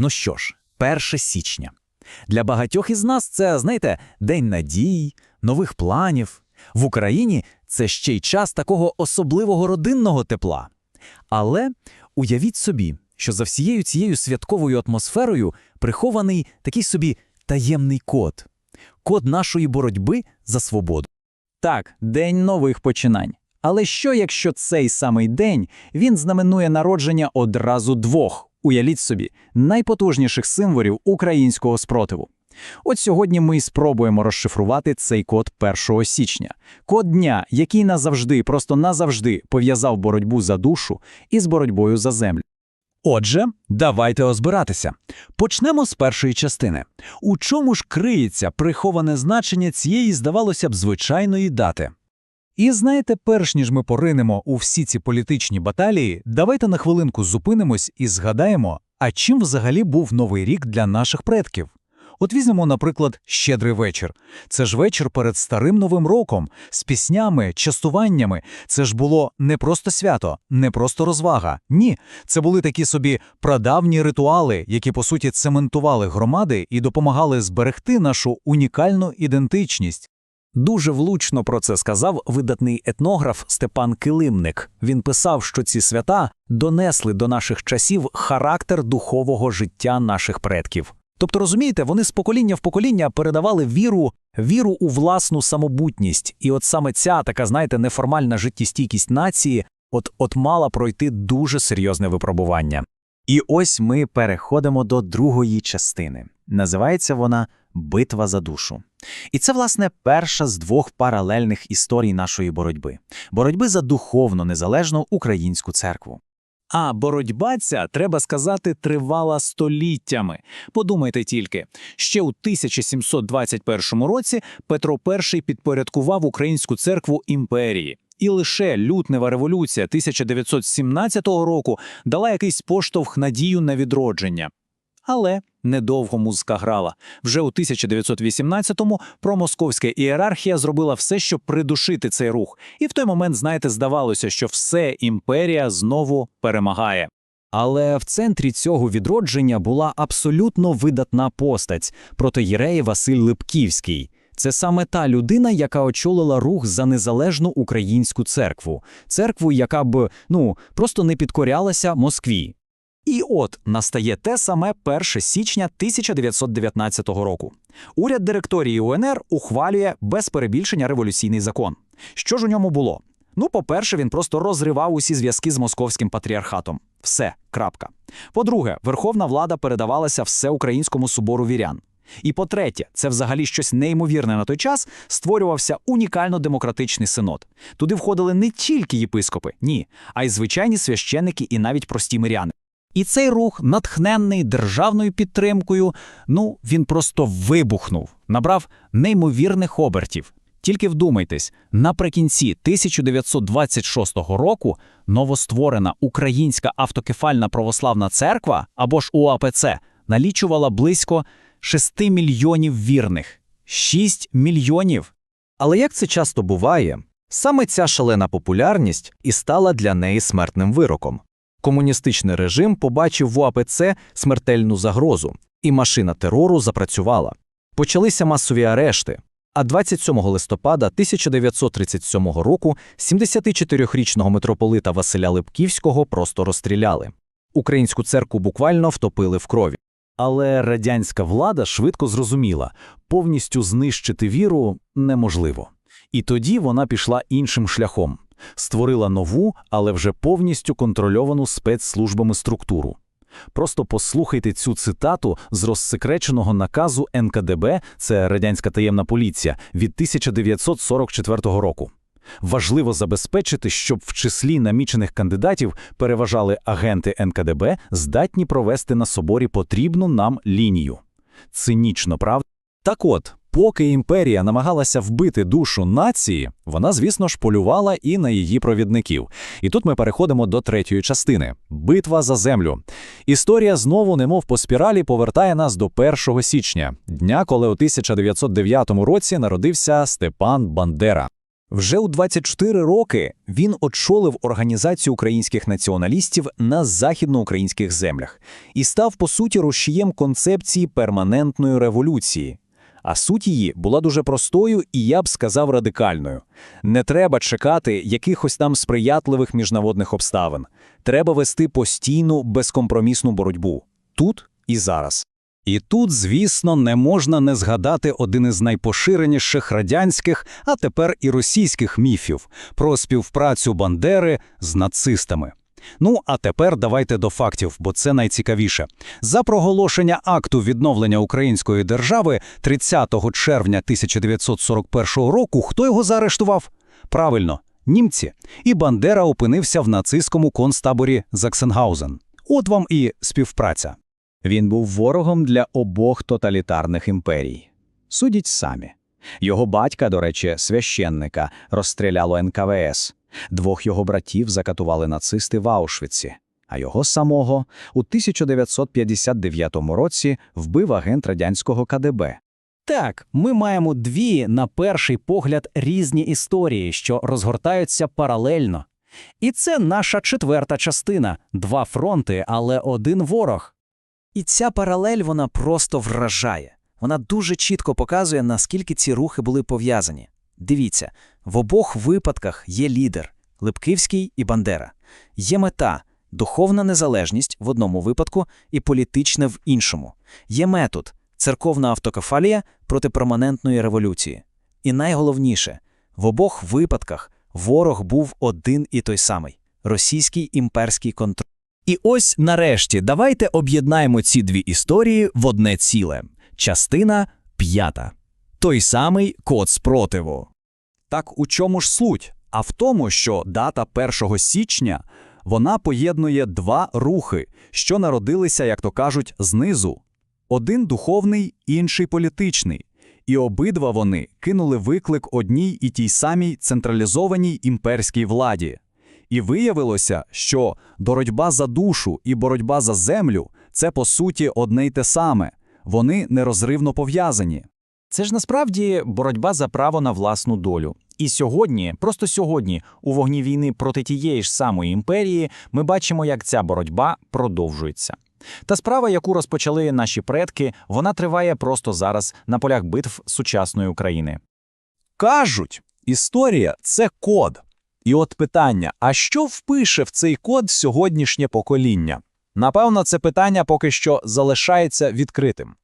Ну що ж, 1 січня. Для багатьох із нас це, знаєте, день надій, нових планів. В Україні це ще й час такого особливого родинного тепла. Але уявіть собі, що за всією цією святковою атмосферою прихований такий собі таємний код. Код нашої боротьби за свободу. Так, день нових починань. Але що, якщо цей самий день він знаменує народження одразу двох, уявіть собі, найпотужніших символів українського спротиву? От сьогодні ми спробуємо розшифрувати цей код 1 січня. Код дня, який назавжди, просто назавжди пов'язав боротьбу за душу із боротьбою за землю. Отже, давайте озбиратися. Почнемо з першої частини. У чому ж криється приховане значення цієї, здавалося б, звичайної дати? І знаєте, перш ніж ми поринемо у всі ці політичні баталії, давайте на хвилинку зупинимось і згадаємо, а чим взагалі був новий рік для наших предків. От візьмемо, наприклад, щедрий вечір. Це ж вечір перед старим новим роком, з піснями, частуваннями. Це ж було не просто свято, не просто розвага. Ні, це були такі собі прадавні ритуали, які по суті цементували громади і допомагали зберегти нашу унікальну ідентичність. Дуже влучно про це сказав видатний етнограф Степан Килимник. Він писав, що ці свята донесли до наших часів характер духового життя наших предків. Тобто, розумієте, вони з покоління в покоління передавали віру, віру у власну самобутність. І от саме ця така, знаєте, неформальна життєстійкість нації от, от мала пройти дуже серйозне випробування. І ось ми переходимо до другої частини. Називається вона Битва за душу. І це, власне, перша з двох паралельних історій нашої боротьби боротьби за духовно незалежну українську церкву. А боротьба ця, треба сказати, тривала століттями. Подумайте тільки, ще у 1721 році Петро І підпорядкував українську церкву імперії. І лише лютнева революція 1917 року дала якийсь поштовх надію на відродження. Але недовго музика грала. Вже у 1918-му промосковська ієрархія зробила все, щоб придушити цей рух. І в той момент, знаєте, здавалося, що все імперія знову перемагає. Але в центрі цього відродження була абсолютно видатна постать протоєрей Василь Липківський. Це саме та людина, яка очолила рух за незалежну українську церкву, церкву, яка б ну просто не підкорялася Москві. І от настає те саме 1 січня 1919 року. Уряд директорії УНР ухвалює без перебільшення революційний закон. Що ж у ньому було? Ну, по-перше, він просто розривав усі зв'язки з московським патріархатом. Все, крапка. По-друге, верховна влада передавалася всеукраїнському собору вірян. І по-третє, це взагалі щось неймовірне на той час, створювався унікально демократичний синод. Туди входили не тільки єпископи, ні, а й звичайні священники і навіть прості миряни. І цей рух, натхненний державною підтримкою, ну він просто вибухнув, набрав неймовірних обертів. Тільки вдумайтесь, наприкінці 1926 року новостворена Українська автокефальна православна церква або ж УАПЦ налічувала близько 6 мільйонів вірних. 6 мільйонів. Але як це часто буває, саме ця шалена популярність і стала для неї смертним вироком. Комуністичний режим побачив в УАПЦ смертельну загрозу, і машина терору запрацювала. Почалися масові арешти. А 27 листопада 1937 року 74-річного митрополита Василя Липківського просто розстріляли. Українську церкву буквально втопили в крові. Але радянська влада швидко зрозуміла, повністю знищити віру неможливо. І тоді вона пішла іншим шляхом. Створила нову, але вже повністю контрольовану спецслужбами структуру. Просто послухайте цю цитату з розсекреченого наказу НКДБ, це радянська таємна поліція, від 1944 року. Важливо забезпечити, щоб в числі намічених кандидатів переважали агенти НКДБ, здатні провести на соборі потрібну нам лінію. Цинічно, правда? Так от, поки імперія намагалася вбити душу нації, вона, звісно ж, полювала і на її провідників. І тут ми переходимо до третьої частини битва за землю. Історія знову, немов по спіралі, повертає нас до 1 січня, дня, коли у 1909 році народився Степан Бандера. Вже у 24 роки він очолив організацію українських націоналістів на західноукраїнських землях і став, по суті, рушієм концепції перманентної революції. А суть її була дуже простою і, я б сказав, радикальною. Не треба чекати якихось там сприятливих міжнародних обставин. Треба вести постійну, безкомпромісну боротьбу. Тут і зараз. І тут, звісно, не можна не згадати один із найпоширеніших радянських, а тепер і російських міфів про співпрацю Бандери з нацистами. Ну, а тепер давайте до фактів, бо це найцікавіше. За проголошення акту відновлення української держави 30 червня 1941 року хто його заарештував? Правильно, німці. І Бандера опинився в нацистському концтаборі Заксенгаузен. От вам і співпраця. Він був ворогом для обох тоталітарних імперій. Судіть самі. Його батька, до речі, священника, розстріляло НКВС. Двох його братів закатували нацисти в Аушвіці, а його самого у 1959 році вбив агент радянського КДБ. Так, ми маємо дві, на перший погляд, різні історії, що розгортаються паралельно. І це наша четверта частина – два фронти, але один ворог. І ця паралель вона просто вражає. Вона дуже чітко показує, наскільки ці рухи були пов'язані. Дивіться, в обох випадках є лідер – Липківський і Бандера. Є мета – духовна незалежність в одному випадку і політична в іншому. Є метод – церковна автокефалія проти перманентної революції. І найголовніше – в обох випадках ворог був один і той самий – російський імперський контроль. І ось нарешті давайте об'єднаємо ці дві історії в одне ціле. Частина п'ята. Той самий код спротиву. Так у чому ж суть? А в тому, що дата 1 січня вона поєднує два рухи, що народилися, як то кажуть, знизу. Один духовний, інший політичний. І обидва вони кинули виклик одній і тій самій централізованій імперській владі. І виявилося, що боротьба за душу і боротьба за землю це по суті одне й те саме. Вони нерозривно пов'язані. Це ж насправді боротьба за право на власну долю. І сьогодні, просто сьогодні, у вогні війни проти тієї ж самої імперії, ми бачимо, як ця боротьба продовжується. Та справа, яку розпочали наші предки, вона триває просто зараз на полях битв сучасної України. Кажуть, історія це код. І от питання: а що впише в цей код сьогоднішнє покоління? Напевно, це питання поки що залишається відкритим.